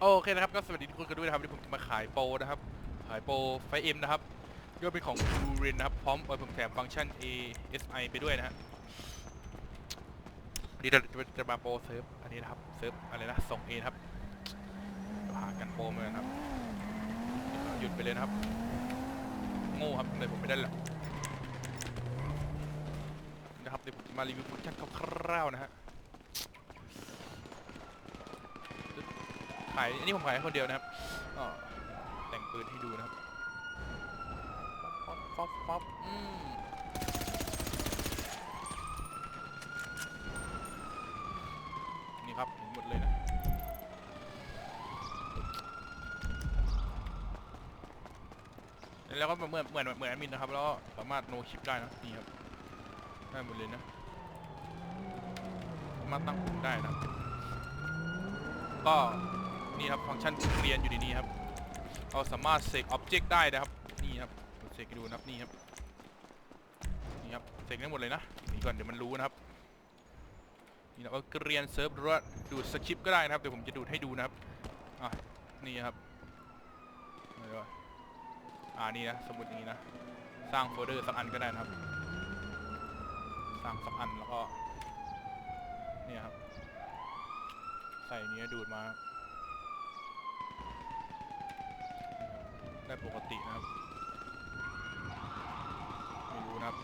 โอเคนะครับก็สวัสดีทุกคนกันด้วยนะครับวันนี้ผมจะมาขายโปรนะครับขายโปรไฟเอ็มนะครับยอเป็นของ b l u r e n นะครับพร้อมเอาผมแถมฟังก์ชัน ASI ไปด้วยนะฮะวันนี้เราจะจะมาโปรเซิร์ฟอันนี้นะครับเซิร์ฟอะไรนะส่งเอนะครับจะหากันโปรมานะครับหยุดไปเลยนะครับ โง่ครับทำไมผมไม่ได้หรอกนะครับเดี๋ยวผมจะมารีวิวฟังก์ชันคร่าวๆนะฮะ ขายอันนี้ผมขายให้คนเดียวนะครับแต่งปืนให้ดูนะครับป๊อปป๊อปป๊อปอืมนี่ครับหมดเลยนะแล้วก็เหมือนเหมือนเหมือนแอดมินนะครับ แล้วก็สามารถโนชิปได้นะนี่ครับได้หมดเลยนะสามารถตั้งปุ่มได้นะก็ นี่ครับฟังก์ชันเรียนอยู่ในนี้ครับเราสามารถเสกอ็อบเจกต์ได้นะครับนี่ครับเสกดูนะครับนี่ครับนี่ครับเสกได้หมดเลยนะนี่ก่อนเดี๋ยวมันรู้นะครับนี่นะว่าเรียนเซิร์ฟหรือว่าดูดสคริปต์ก็ได้นะครับเดี๋ยวผมจะดูดให้ดูนะครับอะนี่ครับอ่านี่นะสมมตินี้นะ สร้างโฟลเดอร์สักอันก็ได้นะครับ สร้างสักอันแล้วก็เนี่ยครับใส่เนี้ยดูดมาได้ปกตินะครับ ไม่รู้นะครับ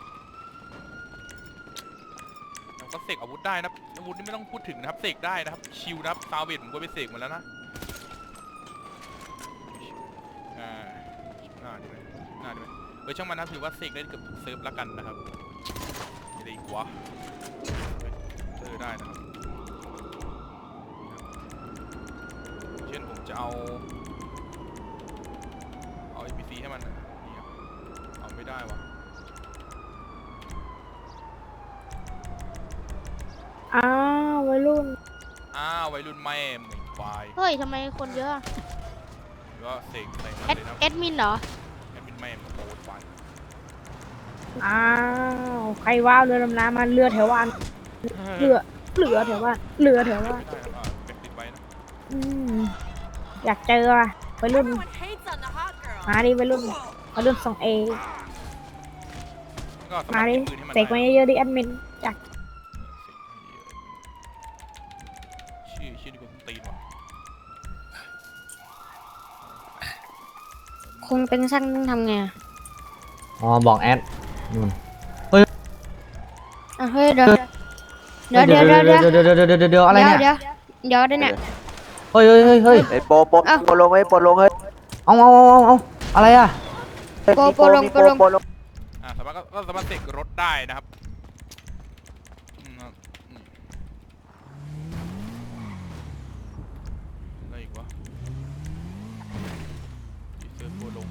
แล้ว กอาวุธได้นะอาวุธนี่ไม่ต้องพูดถึงนะครับเสกได้นะครับชิวนะครับซาวเวดผมก็ไปเสกหมดแล้วนะอ่าหน้าดีไหมหน้าดีไหมเออช่างมันนะถือว่าเสกได้เกือบเซิร์ฟแล้วกันนะครับไม่ได้อีกวะเออได้นะครับเช่นผมจะเอาเอา NPC ให้มันนะนี่ครับเอาไม่ได้วะ อ้าววัยรุ่น อ้าววัยรุ่นแม่มึงควายเฮ้ยทำไมคนเยอะอะหรือว่าเสกใส่มันแอดเลยนะแอดมินเหรอ แอดมินแม่มึงโคตรควายอ้าว ใครว้าวเรือดำน้ำมันเรือแถวบ้านเรือเรือแถวบ้านเรือแถวบ้านไม่ได้ครับอ่าเป็นติดไว้นะอืมอยากเจอว่ะวัยรุ่น Everyone hates on the hot girl. มาดิวัยรุ่นวัยรุ่นส่งเอก็สามาารถดิเก็บปืนให้มันเสกมาเยอะๆดิแอดมินอยาก เสกให้เยอะชื่อชื่อนี่กูตีนว่ะคงเป็นช่างต้องทำไงอะอ๋อบอกแอดนู่นอะเฮ้ยเดี๋ยวเดี๋ยวเดี๋ยวเดี๋ยวเดี๋ยวเดี๋ยวเดี๋ยวเดี๋ยวเดี๋ยวเดี๋ยวอะไรเนี่ยเดี๋ยวเดี๋ยวเดี๋ยวเนี่ยเฮ้ยเฮ้ยเฮ้ยเฮ้ยไอ้โปโปอ้าโปลงเฮ้ยโปลงเฮ้ยเอาเอาเอาเอาเอาอะไรอะ โปโปลงมีโปลงโปลง อ่าสามารถก็ก็สามารถเสกรถได้นะครับอืมครับอืมอะไรอีกวะดีเซอร์โคลง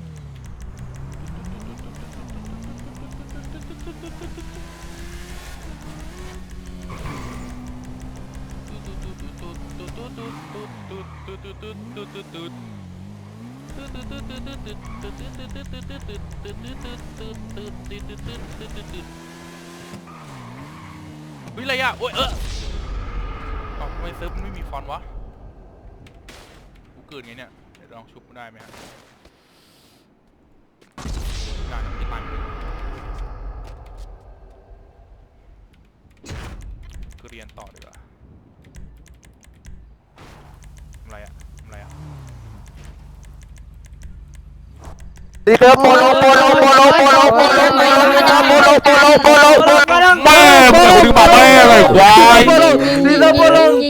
เฮ้ยอะไรอะโอ้ยเออเอ้าทำไมเซิร์ฟมันไม่มีฟอนต์วะ กูเกิดไงเนี่ย เดี๋ยวลองชุบได้ไหมฮะ ต่อดีกว่าอะไรอะอะไรอะดีครับโปโลโปโลโปโลโปโลโปโลโปโลโะโลโบโลโลโปโลโปโลโปโลแม่โปโลถึโมาแโลโะโลโวโลโบโลโบโลโลโบโลโบโลโบโ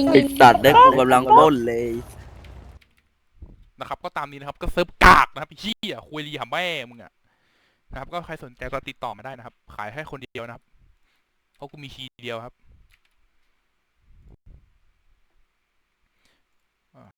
ลโกโลัโลโนโลยนะครับก็ตามนี้โะโรับก็เซิร์ฟกากนะครับเโลโบโลโบโลโม่มโงโะโะโรับก็โคโสโใโก็ติดต่โมาได้นะครับลโยโลโคโลโบโลโะโลโบโพโาโกูมีคีย์เดียวครับ Oh.